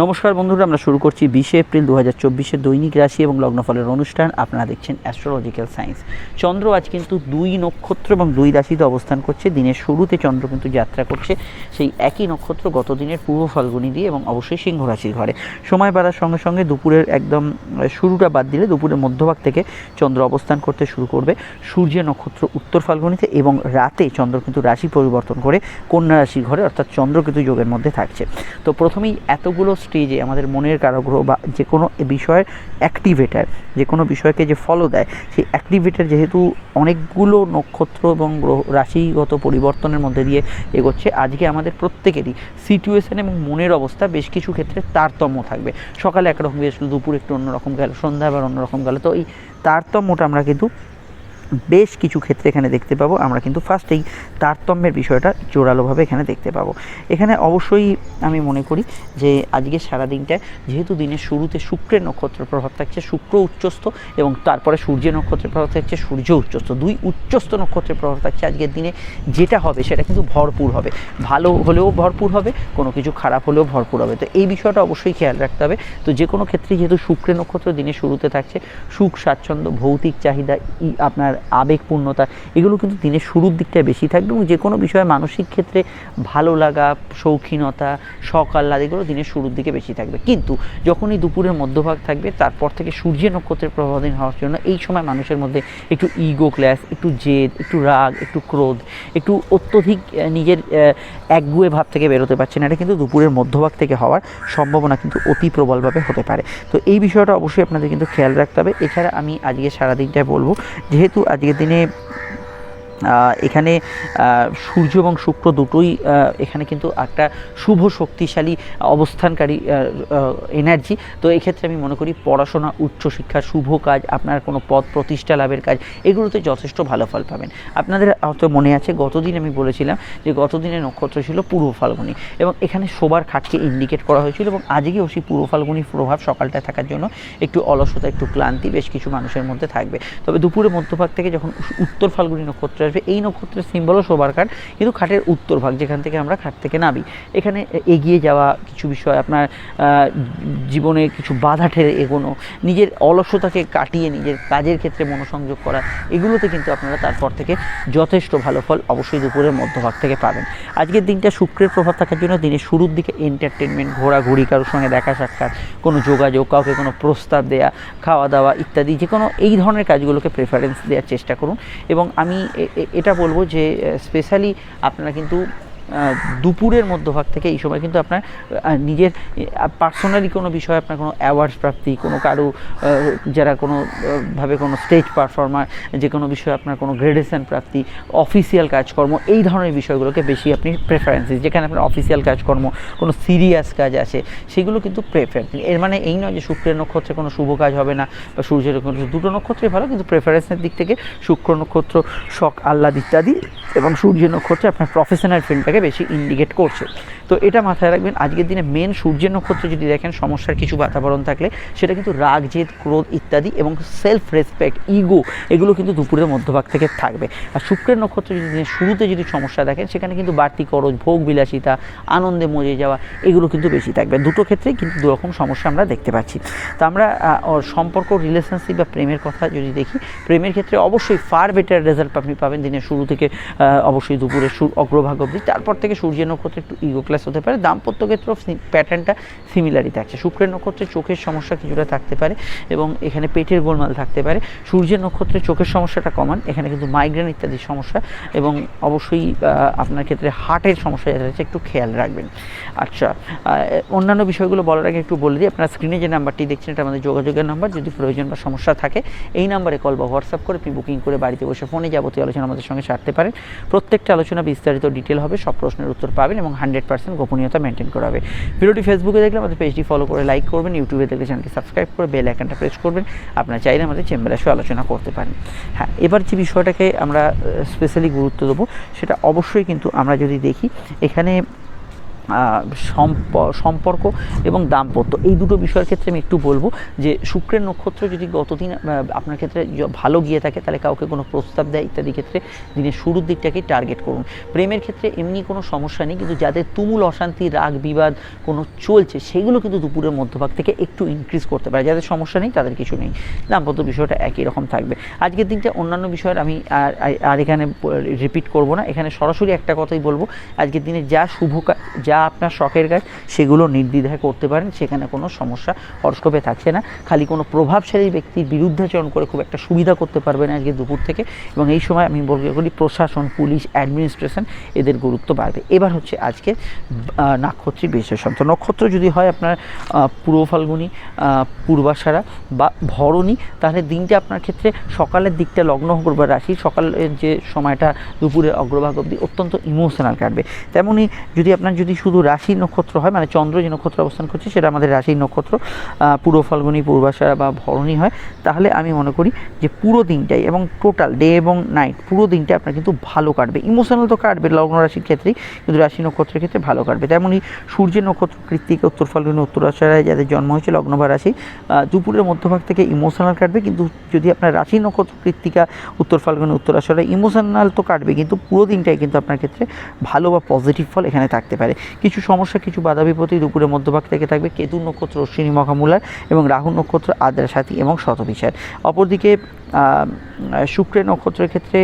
নমস্কার বন্ধুরা, আমরা শুরু করছি বিশে এপ্রিল দু হাজার চব্বিশের দৈনিক রাশি এবং লগ্নফলের অনুষ্ঠান। আপনারা দেখছেন অ্যাস্ট্রোলজিক্যাল সায়েন্স চন্দ্র আজ কিন্তু দুই নক্ষত্র এবং দুই রাশিতে অবস্থান করছে। দিনের শুরুতে চন্দ্র কিন্তু যাত্রা করছে। সেই একই নক্ষত্র গত দিনের পূর্ব ফাল্গুনি দিয়ে এবং অবশ্যই সিংহ রাশির ঘরে। সময় বাড়ার সঙ্গে সঙ্গে দুপুরের একদম শুরুটা বাদ দিলে দুপুরের মধ্যভাগ থেকে চন্দ্র অবস্থান করতে শুরু করবে সূর্যের নক্ষত্র উত্তর ফাল্গুনিতে এবং রাতে চন্দ্র কিন্তু রাশি পরিবর্তন করে কন্যা রাশির ঘরে, অর্থাৎ চন্দ্র কিন্তু যোগের মধ্যে থাকছে। তো প্রথমেই এতগুলো স্টেজে আমাদের মনের কারাগ্রহ বা যে কোনো বিষয়ের অ্যাক্টিভেটার যে কোনো বিষয়কে যে ফলো দেয়, সেই অ্যাক্টিভেটার যেহেতু অনেকগুলো নক্ষত্র এবং গ্রহ, রাশিগত পরিবর্তনের মধ্যে দিয়ে এগোচ্ছে, আজকে আমাদের প্রত্যেকেরই সিচুয়েশন এবং মনের অবস্থা বেশ কিছু ক্ষেত্রে তারতম্য থাকবে। সকালে একরকম গেছিল দুপুর একটু অন্যরকম গেল, সন্ধ্যা আবার অন্যরকম গেল, তো এই তারতম্যটা আমরা কিন্তু বেশ কিছু ক্ষেত্রে এখানে দেখতে পাবো। আমরা কিন্তু ফার্স্ট এই তারতম্যের বিষয়টা জোরালোভাবে এখানে দেখতে পাবো। এখানে অবশ্যই আমি মনে করি যে আজকে সারা দিনটা যেহেতু দিনের শুরুতে শুক্রের নক্ষত্রের প্রভাব থাকছে, শুক্র উচ্চস্থ এবং তারপরে সূর্যের নক্ষত্রের প্রভাব থাকছে, সূর্য উচ্চস্থ। দুই উচ্চস্থ নক্ষত্রের প্রভাব থাকছে আজকের দিনে। যেটা হবে সেটা কিন্তু ভরপুর হবে। ভালো হলেও ভরপুর হবে, কোনো কিছু খারাপ হলেও ভরপুর হবে। তো এই বিষয়টা অবশ্যই খেয়াল রাখতে হবে। তো যে কোনো ক্ষেত্রে যেহেতু শুক্রের নক্ষত্র দিনের শুরুতে থাকছে, সুখ, স্বাচ্ছন্দ্য, ভৌতিক চাহিদা আপনার আবেগপূর্ণতা, এগুলো কিন্তু দিনের শুরুর দিকটায় বেশি থাকবে এবং যে কোনো বিষয়ে মানসিক ক্ষেত্রে ভালো লাগা, শৌখিনতা শখ আহ্লাদ এগুলো দিনের শুরুর দিকে বেশি থাকবে। কিন্তু যখনই দুপুরের মধ্যভাগ থাকবে, তারপর থেকে সূর্যের নক্ষত্রের প্রভাবাধীন হওয়ার জন্য এই সময় মানুষের মধ্যে একটু ইগো ক্ল্যাশ একটু জেদ, একটু রাগ, একটু ক্রোধ, একটু অত্যধিক নিজের একগুয়ে ভাব থেকে বেরোতে পারছে না। এটা কিন্তু দুপুরের মধ্যভাগ থেকে হওয়ার সম্ভাবনা কিন্তু অতি প্রবলভাবে হতে পারে। তো এই বিষয়টা অবশ্যই আপনাদের কিন্তু খেয়াল রাখতে হবে। এছাড়া আমি আজকে সারাদিনটায় বলব, যেহেতু আজকের দিনে আহ, এখানে সূর্য এবং শুক্র দুটোই এখানে কিন্তু একটা শুভ শক্তিশালী অবস্থানকারী এনার্জি তো এক্ষেত্রে আমি মনে করি পড়াশোনা উচ্চশিক্ষা শুভ কাজ, আপনার কোনো পদ প্রতিষ্ঠা, লাভের কাজ, এগুলোতে যথেষ্ট ভালো ফল পাবেন। আপনাদের হয়তো মনে আছে, গতদিন আমি বলেছিলাম যে গতদিনের নক্ষত্র ছিল পূর্ব ফাল্গুনি এবং এখানে শোবার খাটকে ইন্ডিকেট করা হয়েছিল এবং আজকেও সেই পূর্ব ফাল্গুনির প্রভাব সকালটায় থাকার জন্য একটু অলসতা, একটু ক্লান্তি বেশ কিছু মানুষের মধ্যে থাকবে। তবে দুপুরের মধ্যভাগ থেকে যখন উত্তর ফাল্গুনি নক্ষত্র আসবে এই নক্ষত্রের সিম্বলও শোবার খাট কিন্তু খাটের উত্তর ভাগ যেখান থেকে আমরা খাট থেকে নামি। এখানে এগিয়ে যাওয়া কিছু বিষয়, আপনার জীবনে কিছু বাধা ঠেলে এগোনো, নিজের অলসতাকে কাটিয়ে নিজের কাজের ক্ষেত্রে মনোসংযোগ করা, এগুলোতে কিন্তু আপনারা তারপর থেকে যথেষ্ট ভালো ফল অবশ্যই দুপুরের মধ্যভাগ থেকে পাবেন। আজকের দিনটা শুক্রের প্রভাব থাকার জন্য দিনের শুরুর দিকে এন্টারটেনমেন্ট ঘোরাঘুরি, কারোর সঙ্গে দেখা সাক্ষাৎ, কোনো যোগাযোগ, কাউকে কোনো প্রস্তাব দেয়া, খাওয়া দাওয়া ইত্যাদি যে কোনো এই ধরনের কাজগুলোকে প্রেফারেন্স দেওয়ার চেষ্টা করুন। এবং আমি এটা বলব যে স্পেশালি আপনারা কিন্তু দুপুরের মধ্যভাগ থেকে এই সময় কিন্তু আপনার নিজের পার্সোনালি কোনো বিষয়ে আপনার কোনো অ্যাওয়ার্ডস প্রাপ্তি, কোনো কারও যারা কোনো ভাবে কোনো স্টেজ পারফর্মার যে কোনো বিষয়ে আপনার কোনো গ্রেডেশন প্রাপ্তি অফিসিয়াল কাজকর্ম, এই ধরনের বিষয়গুলোকে বেশি আপনি প্রেফারেন্স যেখানে আপনার অফিসিয়াল কাজকর্ম, কোনো সিরিয়াস কাজ আছে, সেগুলো কিন্তু প্রেফার এর মানে এই নয় যে শুক্রের নক্ষত্রে কোনো শুভ কাজ হবে না, বা সূর্যের নক্ষত্রে দুটো নক্ষত্রই ভালো, কিন্তু প্রেফারেন্সের দিক থেকে শুক্র নক্ষত্র, শখ, আহ্লাদ ইত্যাদি, এবং সূর্য নক্ষত্রে আপনার প্রফেশনাল ফিল্ডটাকে বেশি ইন্ডিকেট করছে। তো এটা মাথায় রাখবেন, আজকের দিনে মেন সূর্যের নক্ষত্র যদি দেখেন, সমস্যার কিছু বাতাবরণ থাকলে, সেটা কিন্তু রাগ, জেদ, ক্রোধ ইত্যাদি এবং সেলফ রেসপেক্ট ইগো এগুলো কিন্তু দুপুরের মধ্যভাগ থেকে থাকবে। আর শুক্রের নক্ষত্র যদি শুরুতে যদি সমস্যা দেখেন, সেখানে কিন্তু বাড়তি খরচ, ভোগ বিলাসিতা, আনন্দে মজে যাওয়া এগুলো কিন্তু বেশি থাকবে। দুটো ক্ষেত্রেই কিন্তু দুরকম সমস্যা আমরা দেখতে পাচ্ছি। তো আমরা সম্পর্ক রিলেশনশিপ বা প্রেমের কথা যদি দেখি, প্রেমের ক্ষেত্রে অবশ্যই ফার বেটার রেজাল্ট আপনি পাবেন দিনের শুরু থেকে অবশ্যই দুপুরের অগ্রভাগ অবধি। তারপর থেকে সূর্যের নক্ষত্রে একটু ইগো ক্লাস হতে পারে। দাম্পত্য ক্ষেত্রেও প্যাটার্নটা সিমিলারই থাকছে। শুক্রের নক্ষত্রে চোখের সমস্যা কিছুটা থাকতে পারে এবং এখানে পেটের গোলমাল থাকতে পারে। সূর্যের নক্ষত্রে চোখের সমস্যাটা কমান এখানে কিন্তু মাইগ্রেন ইত্যাদি সমস্যা এবং অবশ্যই আপনার ক্ষেত্রে হার্টের সমস্যা যেটা একটু খেয়াল রাখবেন। আচ্ছা অন্যান্য বিষয়গুলো বলার আগে একটু বলে দিই। আপনার স্ক্রিনে যে নাম্বারটি দেখছেন, এটা আমাদের যোগাযোগের নাম্বার। যদি প্রয়োজন বা সমস্যা থাকে, এই নাম্বারে কল বা হোয়াটসঅ্যাপ করে আপনি বুকিং করে বাড়িতে বসে ফোনে যাবতীয় আলোচনা আমাদের সঙ্গে সারতে পারেন। প্রত্যেকটা আলোচনা বিস্তারিত ডিটেল হবে। সব প্রশ্নের উত্তর পাবেন এবং হান্ড্রেড পার্সেন্ট গোপনীয়তা মেনটেন করা হবে। ভিডিওটি ফেসবুকে দেখলে আমাদের পেজটি ফলো করে লাইক করবেন ইউটিউবে দেখলে চ্যানেলটি সাবস্ক্রাইব করে বেল আইকনটা প্রেস করবেন। আপনারা চাইলে আমাদের চেম্বারে এসে আলোচনা করতে পারেন। হ্যাঁ এবার যে বিষয়টাকে আমরা স্পেশালি গুরুত্ব দেবো, সেটা অবশ্যই কিন্তু আমরা যদি দেখি, এখানে সম্পর্ক এবং দাম্পত্য। এই দুটো বিষয়ের ক্ষেত্রে আমি একটু বলব যে শুক্রের নক্ষত্র যদি গতদিন আপনার ক্ষেত্রে ভালো গিয়ে থাকে, তাহলে কাউকে কোনো প্রস্তাব দেয় ইত্যাদি ক্ষেত্রে দিনের শুরুর দিকটাকে টার্গেট করুন। প্রেমের ক্ষেত্রে এমনি কোনো সমস্যা নেই, কিন্তু যাদের তুমুল অশান্তি, রাগ, বিবাদ কোনো চলছে, সেগুলো কিন্তু দুপুরের মধ্যভাগ থেকে একটু ইনক্রিজ করতে পারে। যাদের সমস্যা নেই, তাদের কিছু নেই। দাম্পত্য বিষয়টা একই রকম থাকবে। আজকের দিনটা অন্যান্য বিষয়ের আমি আর এখানে রিপিট করব না। এখানে সরাসরি একটা কথাই বলব। আজকের দিনে যা শুভ কাজ যা আপনার শখের কাজ সেগুলো নির্দ্বিধায় করতে পারেন সেখানে কোনো সমস্যা হরস্কোপে থাকছে না। খালি কোনো প্রভাবশালী ব্যক্তির বিরুদ্ধাচরণ করে খুব একটা সুবিধা করতে পারবেন আজকে দুপুর থেকে এবং এই সময় আমি বলব করি প্রশাসন পুলিশ অ্যাডমিনিস্ট্রেশন এদের গুরুত্ব বাড়বে। এবার হচ্ছে আজকে আহ, নাক্ষত্রিক বিশেষণ তো নক্ষত্র যদি হয় আপনার পূর্ব ফাল্গুনি পূর্বাষাঢ়া বা ভরণী তাহলে দিনটা আপনার ক্ষেত্রে সকালের দিকটা লগ্ন করবে রাশি সকালের যে সময়টা দুপুরের অগ্রভাগ অবধি অত্যন্ত ইমোশনাল কাটবে। তেমনই যদি আপনার যদি শুধু রাশি নক্ষত্র হয় মানে চন্দ্র যে নক্ষত্র অবস্থান করছে, সেটা আমাদের রাশির নক্ষত্র পূর্ব ফাল্গুনি পূর্বাষাঢ়া বা ভরণী হয়। তাহলে আমি মনে করি যে পুরো দিনটাই এবং টোটাল ডে এবং নাইট পুরো দিনটা আপনার কিন্তু ভালো কাটবে। ইমোশনাল তো কাটবে, লগ্ন রাশির ক্ষেত্রেই, কিন্তু রাশি নক্ষত্রের ক্ষেত্রে ভালো কাটবে। তেমনই সূর্যের নক্ষত্র, কৃত্তিকা, উত্তর ফাল্গুনি উত্তরাষাঢ়ায় যাদের জন্ম হয়েছে, লগ্ন বা রাশি দুপুরের মধ্যভাগ থেকে ইমোশনাল কাটবে, কিন্তু যদি আপনার রাশি নক্ষত্র, কৃত্তিকা, উত্তর ফাল্গুনি উত্তরাষাঢ়ায় ইমোশনাল তো কাটবে, কিন্তু পুরো দিনটাই কিন্তু আপনার ক্ষেত্রে ভালো বা পজিটিভ ফল এখানে থাকতে পারে। কিছু সমস্যা, কিছু বাধা বিপত্তি দুপুরের মধ্যভাগ থেকে থাকবে কেতু নক্ষত্র, অশ্বিনী মহামূলার এবং রাহু নক্ষত্র, আদ্রা সাথী এবং শতবিশার অপরদিকে শুক্রের নক্ষত্রের ক্ষেত্রে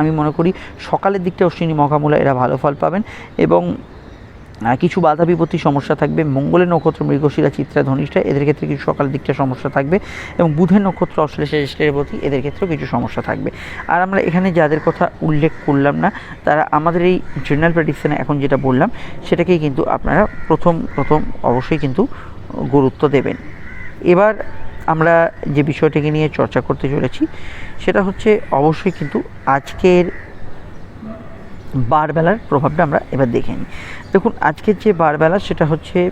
আমি মনে করি সকালের দিকটা অশ্বিনী মহামূলা, এরা ভালো ফল পাবেন এবং কিছু বাধা বিপত্তি সমস্যা থাকবে। মঙ্গলের নক্ষত্র, মৃগশিরা, চিত্রা, ধনিষ্ঠা, এদের ক্ষেত্রে কিছু সকাল দিকটা সমস্যা থাকবে এবং বুধের নক্ষত্র অশ্লেষা জ্যেষ্ঠের প্রতি এদের ক্ষেত্রেও কিছু সমস্যা থাকবে। আর আমরা এখানে যাদের কথা উল্লেখ করলাম না, তারা আমাদের এই জেনারেল প্রেডিকশানে এখন যেটা বললাম, সেটাকেই কিন্তু আপনারা প্রথম প্রথম অবশ্যই কিন্তু গুরুত্ব দেবেন। এবার আমরা যে বিষয়টিকে নিয়ে চর্চা করতে চলেছি, সেটা হচ্ছে অবশ্যই কিন্তু আজকের বারবেলার প্রভাবটা আমরা এবার দেখে নিই। দেখুন আজকের যে বারবেলা সেটা হচ্ছে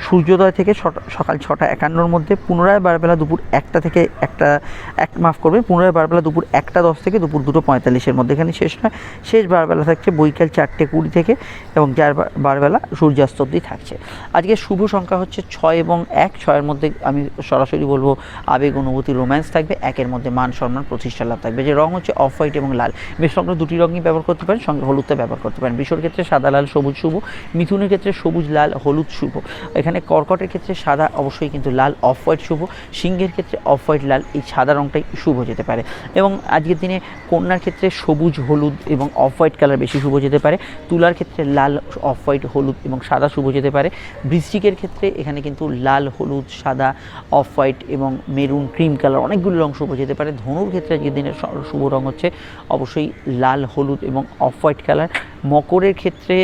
সূর্যোদয় থেকে সকাল ছটা একান্নর মধ্যে পুনরায় বারবেলা দুপুর একটা থেকে একটা, এক মাফ করবে পুনরায় বারবেলা দুপুর একটা দশ থেকে দুপুর দুটো পঁয়তাল্লিশের মধ্যে এখানে শেষ নয় শেষ বারবেলা থাকছে বৈকাল চারটে কুড়ি থেকে এবং যার বারবেলা সূর্যাস্ত অবধি থাকছে। আজকে শুভ সংখ্যা হচ্ছে ছয় এবং এক। ছয়ের মধ্যে আমি সরাসরি বলব আবেগ, অনুভূতি, রোম্যান্স থাকবে। একের মধ্যে মান, সম্মান, প্রতিষ্ঠা লাভ থাকবে। যে রং হচ্ছে অফ হোয়াইট এবং লাল। বেশ সংখ্য দুটি রঙই ব্যবহার করতে পারেন, সঙ্গে হলুদটা ব্যবহার করতে পারেন। বিশ্বর ক্ষেত্রে সাদা, লাল, সবুজ, শুভ। মিথুনের ক্ষেত্রে সবুজ, লাল, হলুদ, শুভ। এখানে কর্কটের ক্ষেত্রে সাদা অবশ্যই কিন্তু লাল, অফ হোয়াইট শুভ। সিংহের ক্ষেত্রে অফ হোয়াইট, লাল, এই সাদা রংটাই শুভ যেতে পারে। এবং আজকের দিনে কন্যার ক্ষেত্রে সবুজ, হলুদ এবং অফ হোয়াইট কালার বেশি শুভ যেতে পারে। তুলার ক্ষেত্রে লাল, অফ হোয়াইট, হলুদ এবং সাদা শুভ যেতে পারে। বৃশ্চিকের ক্ষেত্রে এখানে কিন্তু লাল, হলুদ, সাদা, অফ হোয়াইট এবং মেরুন ক্রিম কালার অনেকগুলো রং শুভ যেতে পারে। ধনুর ক্ষেত্রে আজকের দিনের শুভ রং হচ্ছে অবশ্যই লাল, হলুদ এবং অফ হোয়াইট কালার। মকরের ক্ষেত্রে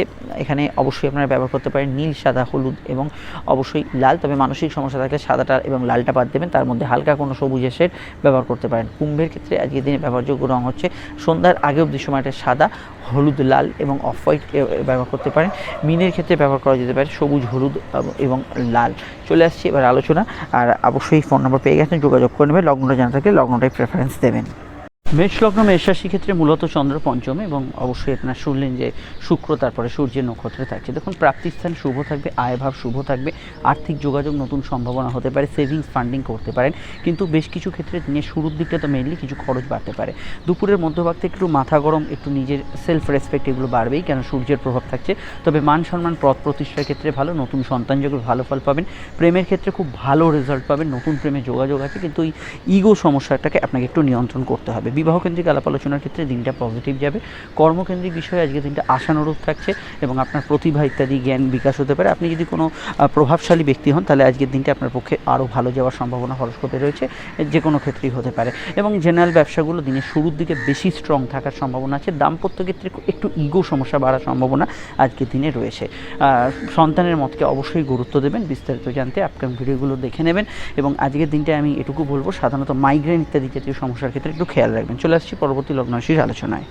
এখানে অবশ্যই আপনারা ব্যবহার করতে পারেন নীল, সাদা, হলুদ এবং অবশ্যই লাল, তবে মানসিক সমস্যা থাকলে সাদাটা এবং লালটা বাদ দেবেন। তার মধ্যে হালকা কোনো সবুজ এসের ব্যবহার করতে পারেন। কুম্ভের ক্ষেত্রে আজকের দিনে ব্যবহারযোগ্য রং হচ্ছে সন্ধ্যার আগে অবধি সময়টা সাদা, হলুদ, লাল এবং অফ হোয়াইট ব্যবহার করতে পারেন। মিনের ক্ষেত্রে ব্যবহার করা যেতে পারে সবুজ, হলুদ এবং লাল। চলে আসছি এবার আলোচনা। আর অবশ্যই ফোন নম্বর পেয়ে গেছেন, যোগাযোগ করে নেবেন। লগ্নটা জানা থাকলে লগ্নটাই প্রেফারেন্স দেবেন। মেষ লগ্ন মেষ ক্ষেত্রে মূলত চন্দ্র পঞ্চম এবং অবশ্যই আপনার শুনলেন যে শুক্র, তারপরে সূর্যের নক্ষত্রে থাকছে। দেখুন, প্রাপ্তিস্থান শুভ থাকবে, আয়ভাব শুভ থাকবে, আর্থিক যোগাযোগ নতুন সম্ভাবনা হতে পারে সেভিংস ফান্ডিং করতে পারেন। কিন্তু বেশ কিছু ক্ষেত্রে দিনের শুরুর দিকটা তো মেনলি কিছু খরচ বাড়তে পারে। দুপুরের মধ্যভাগ থেকে একটু মাথা গরম, একটু নিজের সেলফ রেসপেক্ট এগুলো বাড়বেই কেন সূর্যের প্রভাব থাকছে। তবে মান সম্মান, পথ প্রতিষ্ঠার ক্ষেত্রে ভালো, নতুন সন্তান যোগে ভালো ফল পাবেন, প্রেমের ক্ষেত্রে খুব ভালো রেজাল্ট পাবেন, নতুন প্রেমে যোগাযোগ আছে, কিন্তু ওই ইগো সমস্যাটাকে আপনাকে একটু নিয়ন্ত্রণ করতে হবে। বিবাহকেন্দ্রিক আলাপ আলোচনার ক্ষেত্রে দিনটা পজিটিভ যাবে। কর্মকেন্দ্রিক বিষয়ে আজকে দিনটা আশানুরূপ থাকছে এবং আপনার প্রতিভা ইত্যাদি, জ্ঞান বিকাশ হতে পারে। আপনি যদি কোনো প্রভাবশালী ব্যক্তি হন, তাহলে আজকের দিনটা আপনার পক্ষে আরও ভালো যাওয়ার সম্ভাবনা হরস্কোপে রয়েছে যে কোনো ক্ষেত্রেই হতে পারে। এবং জেনারেল ব্যবসাগুলো দিনের শুরুর দিকে বেশি স্ট্রং থাকার সম্ভাবনা আছে। দাম্পত্য ক্ষেত্রে একটু ইগো সমস্যা বাড়ার সম্ভাবনা আজকের দিনে রয়েছে। সন্তানের মতকে অবশ্যই গুরুত্ব দেবেন। বিস্তারিত জানতে আপকামিং ভিডিওগুলো দেখে নেবেন। এবং আজকের দিনটা আমি এটুকু বলব, সাধারণত মাইগ্রেন ইত্যাদি জাতীয় সমস্যার ক্ষেত্রে একটু খেয়াল রাখবেন। চলে আসছি পরবর্তী লগ্নরাশির আলোচনায়।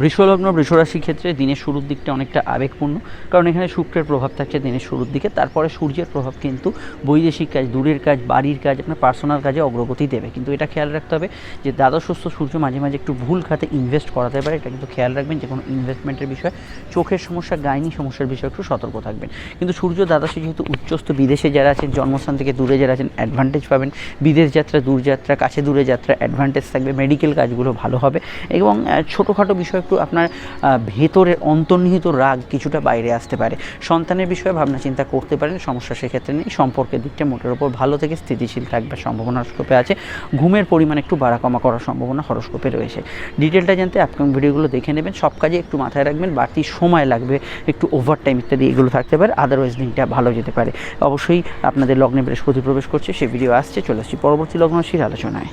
বৃষলগ্ন বৃষরাশির ক্ষেত্রে দিনের শুরুর দিকটা অনেকটা আবেগপূর্ণ, কারণ এখানে শুক্রের প্রভাব থাকছে দিনের শুরুর দিকে, তারপরে সূর্যের প্রভাব কিন্তু বৈদেশিক কাজ, দূরের কাজ, বাড়ির কাজ, আপনার পার্সোনাল কাজে অগ্রগতি দেবে। কিন্তু এটা খেয়াল রাখতে হবে যে দ্বাদশস্থ সূর্য মাঝে মাঝে একটু ভুল খাতে ইনভেস্ট করাতে পারে, এটা কিন্তু খেয়াল রাখবেন যে কোনো ইনভেস্টমেন্টের বিষয় চোখের সমস্যা, গাইনি সমস্যার বিষয়ে একটু সতর্ক থাকবেন। কিন্তু সূর্য দ্বাদশে যেহেতু উচ্চস্থ, বিদেশে যারা আছেন, জন্মস্থান থেকে দূরে যারা আছেন অ্যাডভান্টেজ পাবেন। বিদেশ যাত্রা দূরযাত্রা কাছে দূরে যাত্রা অ্যাডভান্টেজ থাকবে মেডিকেল কাজগুলো ভালো হবে এবং ছোটোখাটো বিষয় একটু আপনার ভেতরের অন্তর্নিহিত রাগ কিছুটা বাইরে আসতে পারে। সন্তানের বিষয়ে ভাবনা চিন্তা করতে পারেন, সমস্যা সেক্ষেত্রে নেই। সম্পর্কের দিকটা মোটের ওপর ভালো থেকে স্থিতিশীল থাকবে, সম্ভাবনা হরস্কোপে আছে। ঘুমের পরিমাণ একটু বাড়া কমা করার সম্ভাবনা হরস্কোপে রয়েছে। ডিটেলটা জানতে আপকামিং ভিডিওগুলো দেখে নেবেন। সব কাজে একটু মাথায় রাখবেন, বাড়তি সময় লাগবে, একটু ওভার টাইম ইত্যাদি এগুলো থাকতে পারে। আদারওয়াইজ দিনটা ভালো যেতে পারে। অবশ্যই আপনাদের লগ্নে বৃহস্পতি প্রবেশ করছে, সে ভিডিও আসছে, চলে আসছি পরবর্তী লগ্ন আলোচনায়।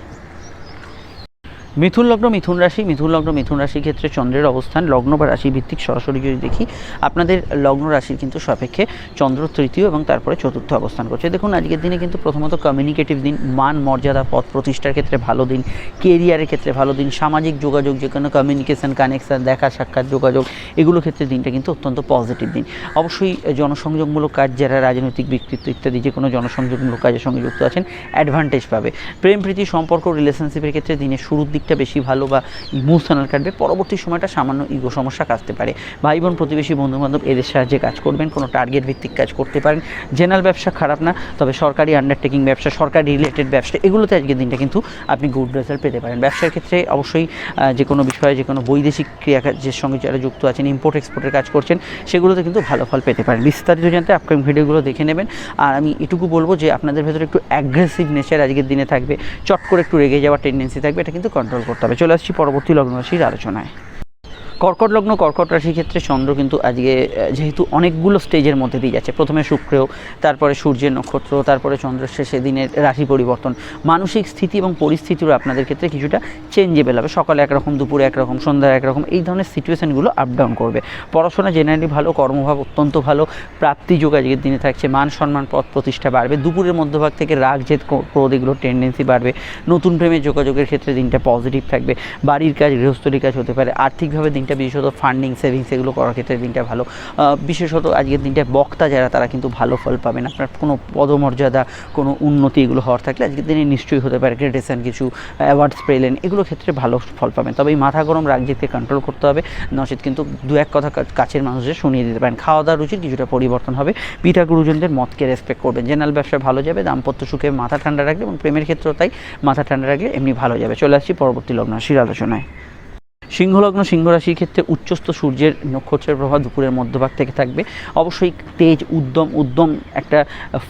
মিথুন লগ্ন, মিথুন রাশি। মিথুন লগ্ন, মিথুন রাশির ক্ষেত্রে চন্দ্রের অবস্থান। লগ্ন বা রাশি ভিত্তিক সরাসরি যদি দেখি, আপনাদের লগ্ন রাশির কিন্তু সাপেক্ষে চন্দ্র তৃতীয় এবং তারপরে চতুর্থ অবস্থান করছে। দেখুন, আজকের দিনে কিন্তু প্রথমত কমিউনিকেটিভ দিন, মান, মর্যাদা, পথ প্রতিষ্ঠার ক্ষেত্রে ভালো দিন কেরিয়ারের ক্ষেত্রে ভালো দিন, সামাজিক যোগাযোগ, যে কোনো কমিউনিকেশন কানেকশন দেখা, সাক্ষাৎ, যোগাযোগ এগুলোর ক্ষেত্রে দিনটা কিন্তু অত্যন্ত পজিটিভ দিন। অবশ্যই জনসংযোগমূলক কাজ, যারা রাজনৈতিক ব্যক্তিত্ব ইত্যাদি, যে কোনো জনসংযোগমূলক কাজের সঙ্গে যুক্ত আছেন অ্যাডভান্টেজ পাবে। প্রেম, প্রীতি, সম্পর্ক রিলেশনশিপের ক্ষেত্রে দিনের শুরুর দিকটা বেশি ভালো বা ইমোশনাল কাটবে পরবর্তী সময়টা সামান্য ইগো সমস্যা কাটতে পারে। ভাই বোন, প্রতিবেশী, বন্ধুবান্ধব, এদের সাহায্যে কাজ করবেন, কোনো টার্গেট ভিত্তিক কাজ করতে পারেন। জেনারেল ব্যবসা খারাপ না, তবে সরকারি আন্ডারটেকিং ব্যবসা, সরকারি রিলেটেড ব্যবসা, এগুলোতে আজকের দিনটা কিন্তু আপনি গুড রেজাল্ট পেতে পারেন। ব্যবসার ক্ষেত্রে অবশ্যই যে কোনো বিষয়ে, যে কোনো বৈদেশিক ক্রিয়াকাজের সঙ্গে যারা যুক্ত আছেন ইম্পোর্ট এক্সপোর্টের কাজ করছেন, সেগুলোতে কিন্তু ভালো ফল পেতে পারেন। বিস্তারিত জানতে আপকামিং ভিডিওগুলো দেখে নেবেন। আর আমি এটুকু বলব যে, আপনাদের ভেতরে একটু অ্যাগ্রেসিভ নেচার আজকের দিনে থাকবে। চট করে একটু রেগে যাওয়ার টেন্ডেন্সি থাকবে, এটা কিন্তু কন্ট্রোল করতে হবে। চলে আসছি পরবর্তী লগ্ন রাশির আলোচনায়। কর্কট লগ্ন, কর্কট রাশির ক্ষেত্রে চন্দ্র কিন্তু আজকে যেহেতু অনেকগুলো স্টেজের মধ্যে দিয়ে যাচ্ছে। প্রথমে শুক্রেও তারপরে সূর্যের নক্ষত্র, তারপরে চন্দ্রের শেষে দিনের রাশি পরিবর্তন। মানসিক স্থিতি এবং পরিস্থিতিও আপনাদের ক্ষেত্রে কিছুটা চেঞ্জেবল হবে। সকালে একরকম, দুপুরে একরকম, সন্ধ্যায় একরকম, এই ধরনের সিচুয়েশনগুলো আপ ডাউন করবে। পড়াশোনা জেনারেলি ভালো, কর্মভাব অত্যন্ত ভালো, প্রাপ্তি যোগ আজকের দিনে থাকছে, মান সম্মান, পথ প্রতিষ্ঠা বাড়বে। দুপুরের মধ্যভাগ থেকে রাগ জেদ ক্রোধ এগুলোর টেন্ডেন্সি বাড়বে। নতুন প্রেমের যোগাযোগের ক্ষেত্রে দিনটা পজিটিভ থাকবে। বাড়ির কাজ গৃহস্থলী কাজ হতে পারে। আর্থিকভাবে দিনটা বিশেষত ফান্ডিং সেভিংস এগুলো করার ক্ষেত্রে দিনটা ভালো। বিশেষত আজকের দিনটা বক্তা যারা, তারা কিন্তু ভালো ফল পাবেন। আপনার কোনো পদমর্যাদা, কোনো উন্নতি এগুলো হওয়ার থাকলে আজকের দিনে নিশ্চয়ই হতে পারে গ্রেটেশন কিছু অ্যাওয়ার্ডস পেলেন এগুলো ক্ষেত্রে ভালো ফল পাবেন। তবে এই মাথা গরম রাগ জিতকে কন্ট্রোল করতে হবে। নচেত কিন্তু দু এক কথা কাছের মানুষদের শুনিয়ে দিতে পারেন। খাওয়া দাওয়ার রুচির কিছুটা পরিবর্তন হবে। পিতা গুরুজনদের মতকে রেসপেক্ট করবেন। জেনারেল ব্যবসা ভালো যাবে, দাম্পত্য সুখে মাথা ঠান্ডা রাখলে এবং প্রেমের ক্ষেত্রেও তাই মাথা ঠান্ডা রাখলে এমনি ভালো যাবে। চলে আসছি পরবর্তী লগ্ন রাশির আলোচনায় সিংহলগ্ন সিংহ রাশির ক্ষেত্রে উচ্চস্থ সূর্যের নক্ষত্রের প্রভাব দুপুরের মধ্যভাগ থেকে থাকবে। অবশ্যই তেজ, উদ্যম উদ্যম একটা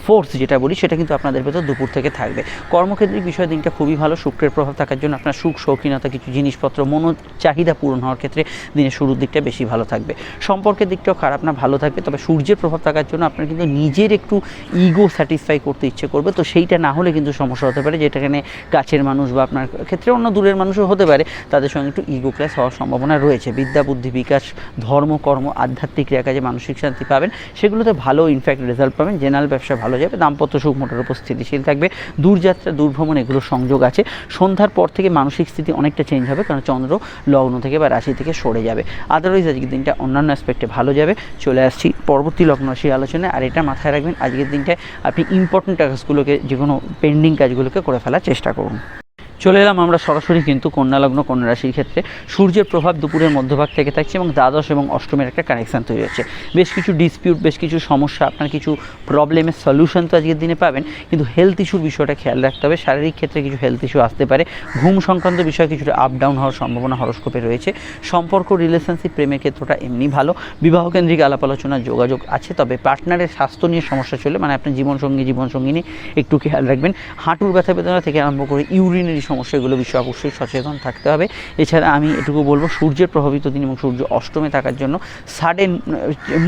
ফোর্স যেটা বলি, সেটা কিন্তু আপনাদের ভেতর দুপুর থেকে থাকবে। কর্মক্ষেত্রিক বিষয় দিনটা খুবই ভালো, শুক্রের প্রভাব থাকার জন্য আপনার সুখ, শৌখিনতা, কিছু জিনিসপত্র মনো চাহিদা পূরণ হওয়ার ক্ষেত্রে দিনের শুরুর দিকটা বেশি ভালো থাকবে। সম্পর্কের দিকটাও খারাপ না, ভালো থাকবে, তবে সূর্যের প্রভাব থাকার জন্য আপনার কিন্তু নিজের একটু ইগো স্যাটিসফাই করতে ইচ্ছে করবে। তো সেইটা না হলে কিন্তু সমস্যা হতে পারে যেটাখানে কাছের মানুষ বা আপনার ক্ষেত্রে অন্য দূরের মানুষও হতে পারে, তাদের সঙ্গে একটু ইগো ক্লাস হওয়ার সম্ভাবনা রয়েছে। বিদ্যা, বুদ্ধি, বিকাশ, ধর্ম, কর্ম, আধ্যাত্মিক ক্রিয়াকাজে মানসিক শান্তি পাবেন। সেগুলোতে ভালো ইনফ্যাক্ট রেজাল্ট পাবেন। জেনারেল ব্যবসা ভালো যাবে। দাম্পত্য সুখ মোটের উপর স্থিতিশীল থাকবে। দূরযাত্রা, দূরভ্রমণ এগুলো সংযোগ আছে। সন্ধ্যার পর থেকে মানসিক স্থিতি অনেকটা চেঞ্জ হবে কারণ চন্দ্র লগ্ন থেকে বা রাশি থেকে সরে যাবে। আদারওয়াইজ আজকের দিনটা অন্যান্য অ্যাসপেক্টে ভালো যাবে। চলে আসছি পরবর্তী লগ্ন রাশির আলোচনায়। আর এটা মাথায় রাখবেন, আজকের দিনটায় আপনি ইম্পর্টেন্ট কাজগুলোকে যে কোনো পেন্ডিং কাজগুলোকে করে ফেলার চেষ্টা করুন। চলে এলাম আমরা সরাসরি কিন্তু কন্যা লগ্ন কন্যা রাশির ক্ষেত্রে। সূর্যের প্রভাব দুপুরের মধ্যভাগ থেকে থাকছে এবং দ্বাদশ এবং অষ্টমের একটা কানেকশান তৈরি হচ্ছে। বেশ কিছু ডিসপিউট বেশ কিছু সমস্যা, আপনার কিছু প্রবলেমের সলিউশন তো আজকের দিনে পাবেন। কিন্তু হেলথ ইস্যুর বিষয়টা খেয়াল রাখতে হবে। শারীরিক ক্ষেত্রে কিছু হেলথ ইস্যু আসতে পারে। ঘুম সংক্রান্ত বিষয়ে কিছুটা আপ ডাউন হওয়ার সম্ভাবনা হরস্কোপে রয়েছে। সম্পর্ক রিলেশনশিপ প্রেমের ক্ষেত্রটা এমনি ভালো। বিবাহ কেন্দ্রিক আলাপ আলোচনা, যোগাযোগ আছে। তবে পার্টনারের স্বাস্থ্য নিয়ে সমস্যা চলে মানে আপনার জীবনসঙ্গী, জীবনসঙ্গিনী, একটু খেয়াল রাখবেন। হাঁটুর ব্যথা বেদনা থেকে আরম্ভ করে ইউরিনারি সমস্যা এগুলো বিষয়ে অবশ্যই সচেতন থাকতে হবে। এছাড়া আমি এটুকু বলব, সূর্যের প্রভাবিত দিন এবং সূর্য অষ্টমে থাকার জন্য সাডেন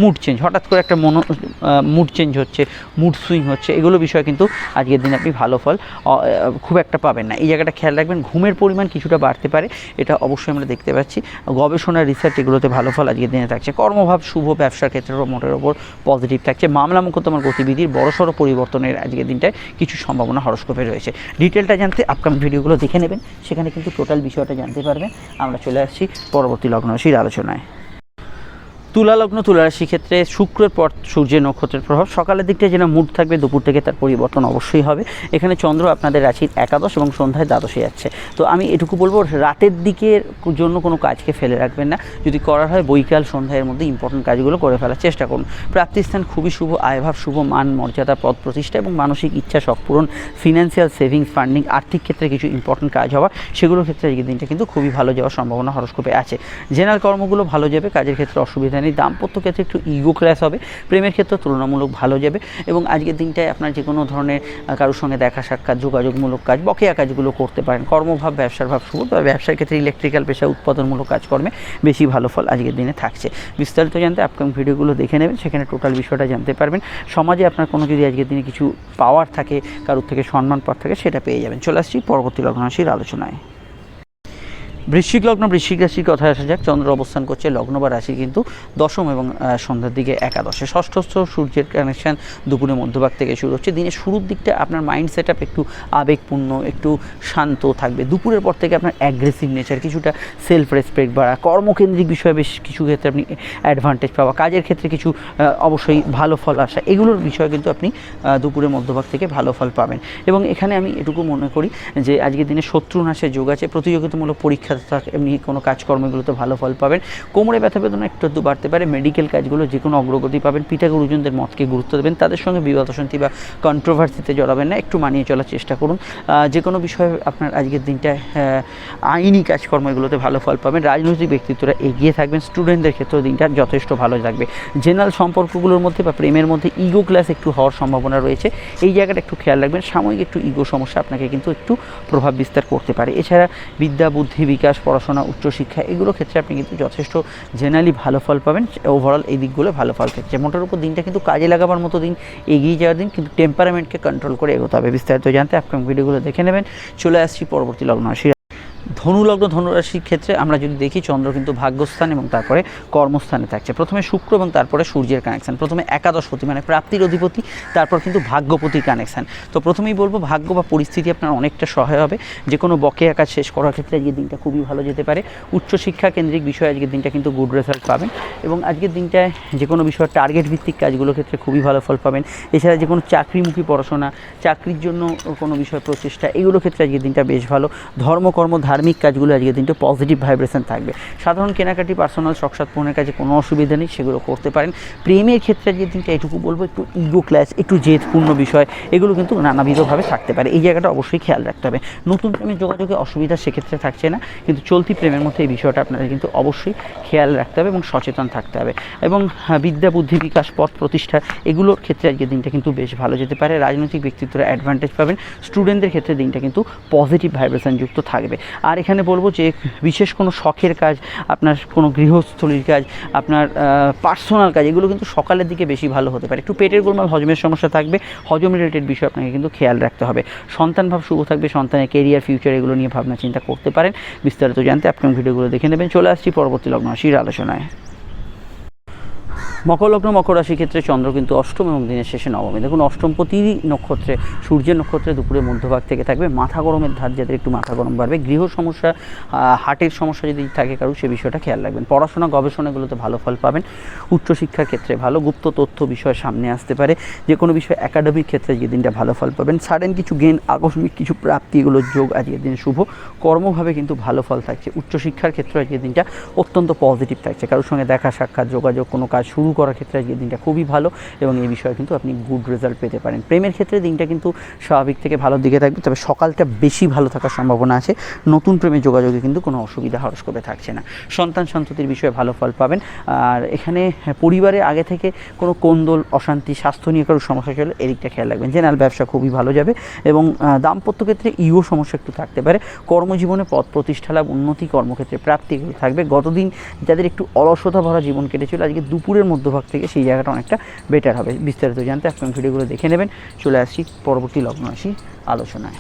মুড চেঞ্জ হঠাৎ করে একটা মনো মুড চেঞ্জ হচ্ছে মুড সুইং হচ্ছে, এগুলো বিষয়ে কিন্তু আজকের দিনে আপনি ভালো ফল খুব একটা পাবেন না। এই জায়গাটা খেয়াল রাখবেন, ঘুমের পরিমাণ কিছুটা বাড়তে পারে, এটা অবশ্যই আমরা দেখতে পাচ্ছি। গবেষণা রিসার্চ এগুলোতে ভালো ফল আজকের দিনে থাকছে। কর্মভাব, শুভ, ব্যবসার ক্ষেত্রেও মোটের ওপর পজিটিভ থাকছে। মামলা মোকদ্দমার গতিবিধির বড়সড় পরিবর্তনের আজকের দিনটায় কিছু সম্ভাবনা হরস্কোপে রয়েছে। ডিটেলটা জানতে আপকামিং ভিডিওগুলো দেখে নেবেন। সেখানে কিন্তু টোটাল বিষয়টা জানতে পারবেন। আমরা চলে আসছি পরবর্তী লগ্নরাশির আলোচনায়। তুলা লগ্ন তুলা রাশি ক্ষেত্রে শুক্রের পর সূর্যের নক্ষত্রের প্রভাব, সকালের দিকটা যেন মুড থাকবে, দুপুর থেকে তার পরিবর্তন অবশ্যই হবে। এখানে চন্দ্র আপনাদের রাশির একাদশ এবং সন্ধ্যায় দ্বাদশে যাচ্ছে। তো আমি এটুকু বলব, রাতের দিকের জন্য কোনো কাজকে ফেলে রাখবেন না। যদি করার হয়, বৈকাল, সন্ধ্যায়ের মধ্যে ইম্পর্টেন্ট কাজগুলো করে ফেলার চেষ্টা করুন। প্রাপ্তিস্থান খুবই শুভ, আয়ভাব শুভ, মান, মর্যাদা, পদ প্রতিষ্ঠা এবং মানসিক ইচ্ছা শখ পূরণ। ফিনান্সিয়াল সেভিংস ফান্ডিং আর্থিক ক্ষেত্রে কিছু ইম্পর্টেন্ট কাজ হওয়া, সেগুলোর ক্ষেত্রে আজকের দিনটা কিন্তু খুবই ভালো যাওয়ার সম্ভাবনা হরস্কোপে আছে। জেনারেল কর্মগুলো ভালো যাবে, কাজের ক্ষেত্রে অসুবিধা নেই দাম্পত্য ক্ষেত্রে একটু ইগো ক্লাস হবে। প্রেমের ক্ষেত্রে তুলনামূলক ভালো যাবে এবং আজকের দিনটায় আপনার যে কোনো ধরনের কারোর সঙ্গে দেখা সাক্ষাৎ, যোগাযোগমূলক কাজ, বকেয়া কাজগুলো করতে পারেন। কর্মভাব, ব্যবসার ভাব শুভ, তবে ব্যবসার ক্ষেত্রে ইলেকট্রিক্যাল পেশা, উৎপাদনমূলক কাজকর্মে বেশি ভালো ফল আজকের দিনে থাকছে। বিস্তারিত জানতে আপকামিং ভিডিওগুলো দেখে নেবেন, সেখানে টোটাল বিষয়টা জানতে পারবেন। সমাজে আপনার কোনো যদি আজকের দিনে কিছু পাওয়ার থাকে, কারোর থেকে সম্মান পাওয়ার থাকে, সেটা পেয়ে যাবেন। চলে আসছি পরবর্তী লগ্ন আলোচনায়। বৃশ্চিক লগ্ন বৃশ্চিক রাশির কথা আসা যাক। চন্দ্র অবস্থান করছে লগ্ন বা রাশি কিন্তু দশম এবং সন্ধ্যার দিকে একাদশে। ষষ্ঠস্থ সূর্যের কানেকশন দুপুরে মধ্যভাগ থেকে শুরু হচ্ছে। দিনের শুরুর দিকটা আপনার মাইন্ড সেট আপ একটু আবেগপূর্ণ, একটু শান্ত থাকবে। দুপুরের পর থেকে আপনার অ্যাগ্রেসিভ নেচার কিছুটা সেলফ রেসপেক্ট বাড়া। কর্মকেন্দ্রিক বিষয়ে বেশ কিছু ক্ষেত্রে আপনি অ্যাডভান্টেজ পাওয়া। কাজের ক্ষেত্রে কিছু অবশ্যই ভালো ফল আসা। এগুলোর বিষয়ে কিন্তু আপনি দুপুরের মধ্যভাগ থেকে ভালো ফল পাবেন। এবং এখানে আমি এটুকু মনে করি যে আজকের দিনে শত্রু নাশের যোগ আছে। প্রতিযোগিতামূলক পরীক্ষা থাক এমনি কোনো কাজকর্মগুলোতে ভালো ফল পাবেন। কোমরে ব্যথা বেদনা একটু একটু বাড়তে পারে। মেডিকেল কাজগুলো যে কোনো অগ্রগতি পাবেন। পিতা গুরুজনদের মতকে গুরুত্ব দেবেন। তাদের সঙ্গে বিবাদ অশান্তি বা কন্ট্রোভার্সিতে জড়াবেন না। একটু মানিয়ে চলার চেষ্টা করুন। যে কোনো বিষয়ে আপনার আজকের দিনটায় আহ, আইনি কাজকর্ম এগুলোতে ভালো ফল পাবেন। রাজনৈতিক ব্যক্তিত্বরা এগিয়ে থাকবেন। স্টুডেন্টদের ক্ষেত্রেও দিনটা যথেষ্ট ভালো থাকবে। জেনারেল সম্পর্কগুলোর মধ্যে বা প্রেমের মধ্যে ইগো ক্লাস একটু হওয়ার সম্ভাবনা রয়েছে। এই জায়গাটা একটু খেয়াল রাখবেন। সাময়িক একটু ইগো সমস্যা আপনাকে কিন্তু একটু প্রভাব বিস্তার করতে পারে। এছাড়া বিদ্যা বুদ্ধি বিকাশ পড়াশোনা, উচ্চশিক্ষা, এগুলো ক্ষেত্রে আপনি কিন্তু যথেষ্ট জেনারেলি ভালো ফল পাবেন। ওভারঅল এই দিকগুলো ভালো ফল ক্ষেত্রে মোটার উপর দিনটা কিন্তু কাজে লাগাবার মতো দিন, এগিয়ে যাওয়ার দিন, কিন্তু টেম্পারামেন্টকে কন্ট্রোল করে এগোতে হবে। বিস্তারিত জানতে আপকামিং ভিডিওগুলো দেখে নেবেন। চলে আসছি পরবর্তী লগ্ন ধনুলগ্ন ধনুরাশির ক্ষেত্রে আমরা যদি দেখি চন্দ্র কিন্তু ভাগ্যস্থান এবং তারপরে কর্মস্থানে থাকছে। প্রথমে শুক্র এবং তারপরে সূর্যের কানেকশান প্রথমে একাদশপতি মানে প্রাপ্তির অধিপতি, তারপর কিন্তু ভাগ্যপতির কানেকশান তো প্রথমেই বলব, ভাগ্য বা পরিস্থিতি আপনার অনেকটা সহায় হবে। যে কোনো বকেয়া কাজ শেষ করার ক্ষেত্রে আজকের দিনটা খুবই ভালো যেতে পারে। উচ্চশিক্ষা কেন্দ্রিক বিষয়ে আজকের দিনটা কিন্তু গুড রেজাল্ট পাবেন এবং আজকের দিনটায় যে কোনো বিষয়ে টার্গেট ভিত্তিক কাজগুলোর ক্ষেত্রে খুবই ভালো ফল পাবেন। এছাড়া যে কোনো চাকরিমুখী পড়াশোনা, চাকরির জন্য কোনো বিষয় প্রচেষ্টা এগুলো ক্ষেত্রে আজকের দিনটা বেশ ভালো। ধর্মকর্ম ধার্মিক কাজগুলো আজকের দিনটা পজিটিভ ভাইব্রেশন থাকবে। সাধারণ কেনাকাটি পার্সোনাল শখসাদ পূরণের কাজে কোনো অসুবিধা নেই সেগুলো করতে পারেন। প্রেমের ক্ষেত্রে আজকের দিনটা এটুকু বলব একটু ইগো ক্লাস একটু জেদপূর্ণ বিষয় এগুলো কিন্তু নানাবিধভাবে থাকতে পারে। এই জায়গাটা অবশ্যই খেয়াল রাখতে হবে। নতুন প্রেমের যোগাযোগে অসুবিধা সেক্ষেত্রে থাকছে না কিন্তু চলতি প্রেমের মধ্যে এই বিষয়টা আপনাদের কিন্তু অবশ্যই খেয়াল রাখতে হবে এবং সচেতন থাকতে হবে। এবং হ্যাঁ, বিদ্যা বুদ্ধি বিকাশ পথ প্রতিষ্ঠা এগুলোর ক্ষেত্রে আজকের দিনটা কিন্তু বেশ ভালো যেতে পারে। রাজনৈতিক ব্যক্তিত্বরা অ্যাডভান্টেজ পাবেন। স্টুডেন্টদের ক্ষেত্রে দিনটা কিন্তু পজিটিভ ভাইব্রেশন যুক্ত থাকবে। আর এখানে বলব যে বিশেষ কোনো শখের কাজ, আপনার কোনো গৃহস্থলীর কাজ, আপনার পার্সোনাল কাজ, এগুলো কিন্তু সকালের দিকে বেশি ভালো হতে পারে। একটু পেটের গোলমাল, হজমের সমস্যা থাকবে। হজম রিলেটেড বিষয় আপনাকে কিন্তু খেয়াল রাখতে হবে। সন্তান ভাব শুভ থাকবে, সন্তানের কেরিয়ার ফিউচার এগুলো নিয়ে ভাবনা চিন্তা করতে পারেন। বিস্তারিত জানতে আপনি ভিডিওগুলো দেখে নেবেন। চলে আসছি পরবর্তী লগ্ন আলোচনায়। মকর লগ্ন মকর রাশির ক্ষেত্রে চন্দ্র কিন্তু অষ্টম এবং দিনের শেষে নবমী। দেখুন অষ্টম প্রতি নক্ষত্রে, সূর্যের নক্ষত্রে দুপুরে মধ্যভাগ থেকে থাকবে। মাথা গরমের ধার যাদের একটু মাথা গরম বাড়বে। গৃহ সমস্যা হার্টের সমস্যা যদি থাকে কারও সে বিষয়টা খেয়াল রাখবেন। পড়াশোনা, গবেষণাগুলোতে ভালো ফল পাবেন। উচ্চশিক্ষার ক্ষেত্রে ভালো, গুপ্ত তথ্য বিষয় সামনে আসতে পারে। যে কোনো বিষয় একাডেমিক ক্ষেত্রে যে দিনটা ভালো ফল পাবেন। সাডেন কিছু গেন আকস্মিক কিছু প্রাপ্তি এগুলোর যোগ আজকের দিন শুভ। কর্মভাবে কিন্তু ভালো ফল থাকছে। উচ্চশিক্ষার ক্ষেত্রে আজকের দিনটা অত্যন্ত পজিটিভ থাকছে। কারোর সঙ্গে দেখা, সাক্ষাৎ, যোগাযোগ, কোনো কাজ শুরু করার ক্ষেত্রে আজকের দিনটা খুবই ভালো এবং এই বিষয়ে কিন্তু আপনি গুড রেজাল্ট পেতে পারেন। প্রেমের ক্ষেত্রে দিনটা কিন্তু স্বাভাবিক থেকে ভালোর দিকে থাকবে, তবে সকালটা বেশি ভালো থাকার সম্ভাবনা আছে। নতুন প্রেমের যোগাযোগে কিন্তু কোনো অসুবিধা হরস্কোপে থাকছে না। সন্তান সন্ততির বিষয়ে ভালো ফল পাবেন। আর এখানে পরিবারে আগে থেকে কোনো কোন্দল, অশান্তি, স্বাস্থ্য নিয়ে কারও সমস্যা চলে এদিকটা খেয়াল রাখবেন। জেনারেল ব্যবসা খুবই ভালো যাবে এবং দাম্পত্য ক্ষেত্রে ইও সমস্যা একটু থাকতে পারে। কর্মজীবনে পথ প্রতিষ্ঠা লাভ, উন্নতি কর্মক্ষেত্রে প্রাপ্তি থাকবে। গতদিন যাদের একটু অলসতা ভরা জীবন কেটেছিল, আজকে দুপুরের মধ্যভাগ থেকে সেই জায়গাটা অনেকটা বেটার হবে। বিস্তারিত জানতে আপনি ভিডিওগুলো দেখে নেবেন। চলে আসি পরবর্তী লগ্ন আসি আলোচনায়।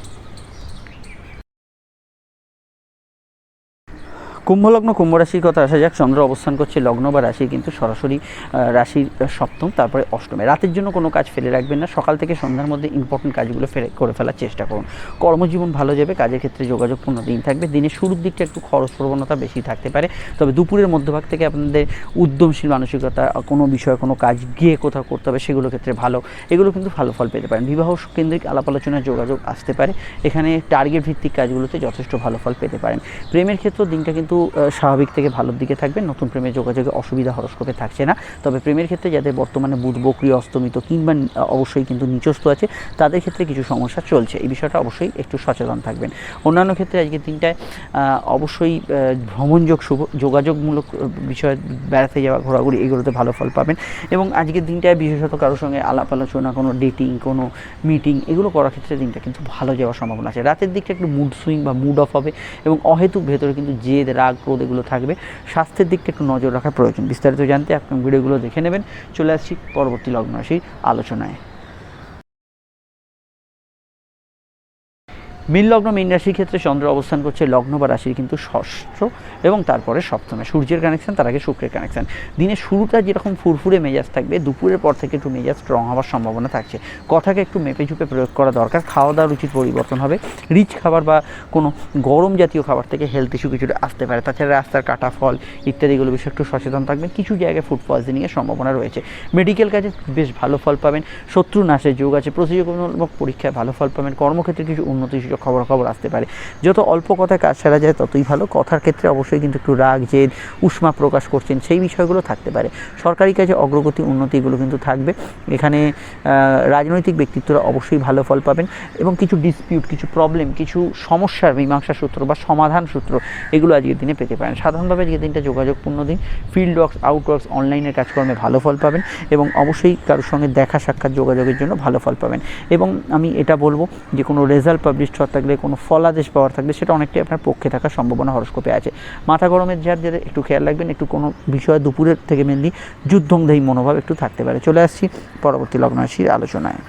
কুম্ভলগ্ন কুম্ভ রাশির কথা আসা যাক। চন্দ্র অবস্থান করছে লগ্ন বা রাশি, কিন্তু সরাসরি রাশির সপ্তম, তারপরে অষ্টমে। রাতের জন্য কোনো কাজ ফেলে রাখবেন না। সকাল থেকে সন্ধ্যার মধ্যে ইম্পর্টেন্ট কাজগুলো ফেলে, করে ফেলার চেষ্টা করুন। কর্মজীবন ভালো যাবে, কাজের ক্ষেত্রে যোগাযোগপূর্ণ দিন থাকবে। দিনের শুরুর দিকটা একটু খরচ প্রবণতা বেশি থাকতে পারে। তবে দুপুরের মধ্যভাগ থেকে আপনাদের উদ্যমশীল মানসিকতা কোনো বিষয়ে কোনো কাজ গিয়ে কোথাও করতে হবে, সেগুলো ক্ষেত্রে ভালো। এগুলো কিন্তু ভালো ফল পেতে পারেন। বিবাহ কেন্দ্রিক আলাপ আলোচনার যোগাযোগ আসতে পারে। এখানে টার্গেট ভিত্তিক কাজগুলোতে যথেষ্ট ভালো ফল পেতে পারেন। প্রেমের ক্ষেত্রেও দিনটা কিন্তু আহ, স্বাভাবিক থেকে ভালোর দিকে থাকবে। নতুন প্রেমের যোগাযোগে অসুবিধা হরস্কোপে থাকছে না। তবে প্রেমের ক্ষেত্রে যাদের বর্তমানে বুধ বকরি অস্তমিত কিংবা অবশ্যই কিন্তু নিচস্থ আছে তাদের ক্ষেত্রে কিছু সমস্যা চলছে। এই বিষয়টা অবশ্যই একটু সচেতন থাকবেন। অন্যান্য ক্ষেত্রে আজকের দিনটায় অবশ্যই ভ্রমণযোগ শুভ যোগাযোগমূলক বিষয়ে বেড়াতে যাওয়া ঘোরাঘুরি এগুলোতে ভালো ফল পাবেন। এবং আজকের দিনটায় বিশেষত কারোর সঙ্গে আলাপ আলোচনা কোনো ডেটিং কোনো মিটিং এগুলো করার ক্ষেত্রে দিনটা কিন্তু ভালো যাওয়ার সম্ভাবনা আছে। রাতের দিকটা একটু মুড সুইং বা মুড অফ হবে এবং অহেতুক ভেতরে কিন্তু জেদ রাগ ক্রোধ এগুলো থাকবে। স্বাস্থ্যের দিকটা একটু নজর রাখা প্রয়োজন। বিস্তারিত জানতে আপনার ভিডিওগুলো দেখে নেবেন। চলে আসছি পরবর্তী লগ্ন রাশির আলোচনায়। মীন লগ্ন, মীন রাশির ক্ষেত্রে চন্দ্র অবস্থান করছে, লগ্ন বা রাশির কিন্তু ষষ্ঠ এবং তারপরে সপ্তমে সূর্যের কানেকশন তার আগে শুক্রের কানেকশন দিনের শুরুটা যেরকম ফুরফুরে মেজাজ থাকবে, দুপুরের পর থেকে একটু মেজাজ স্ট্রং হওয়ার সম্ভাবনা থাকছে। কথাকে একটু মেপে চুপে প্রয়োগ করা দরকার খাওয়া দাওয়ার উচিত পরিবর্তন হবে। রিচ খাবার বা কোনো গরম জাতীয় খাবার থেকে হেলথ ইস্যু কিছুটা আসতে পারে। তাছাড়া রাস্তার কাটা ফল ইত্যাদিগুলো বিষয়ে একটু সচেতন থাকবেন। কিছু জায়গায় ফুড পয়জনিংয়ের সম্ভাবনা রয়েছে। মেডিকেল কাজে বেশ ভালো ফল পাবেন শত্রু নাশের যোগ আছে, প্রতিযোগিতামূলক পরীক্ষায় ভালো ফল পাবেন, কর্মক্ষেত্রে কিছু উন্নতি সুযোগ খবর খবর আসতে পারে। যত অল্প কথায় কাজ সারা যায়, ততই ভালো। কথার ক্ষেত্রে অবশ্যই কিন্তু একটু রাগ, জেদ, উষ্মা প্রকাশ করছেন, সেই বিষয়গুলো থাকতে পারে। সরকারি কাজে অগ্রগতি, উন্নতি এগুলো কিন্তু থাকবে। এখানে রাজনৈতিক ব্যক্তিত্বরা অবশ্যই ভালো ফল পাবেন এবং কিছু ডিসপিউট কিছু প্রবলেম কিছু সমস্যার মীমাংসা সূত্র বা সমাধান সূত্র এগুলো আজকের দিনে পেতে পারেন। সাধারণভাবে আজকের দিনটা যোগাযোগপূর্ণ দিন। ফিল্ড ওয়ার্কস আউটওয়ার্কস অনলাইনের কাজকর্মে ভালো ফল পাবেন এবং অবশ্যই কারোর সঙ্গে দেখা সাক্ষাৎ যোগাযোগের জন্য ভালো ফল পাবেন। এবং আমি এটা বলব যে কোনো রেজাল্ট পাবলিশ হওয়ার থাকলে, কোনো ফলাদেশ পাওয়ার থাকলে সেটা অনেকটাই আপনার পক্ষে থাকার সম্ভাবনা হরস্কোপে আছে। মাথা গরমের যার যাদের একটু খেয়াল রাখবেন, একটু কোনো বিষয় দুপুরের থেকে মেনলি যুদ্ধংদেহী মনোভাব একটু থাকতে পারে। চলে আসছি পরবর্তী লগ্ন রাশির আলোচনায়।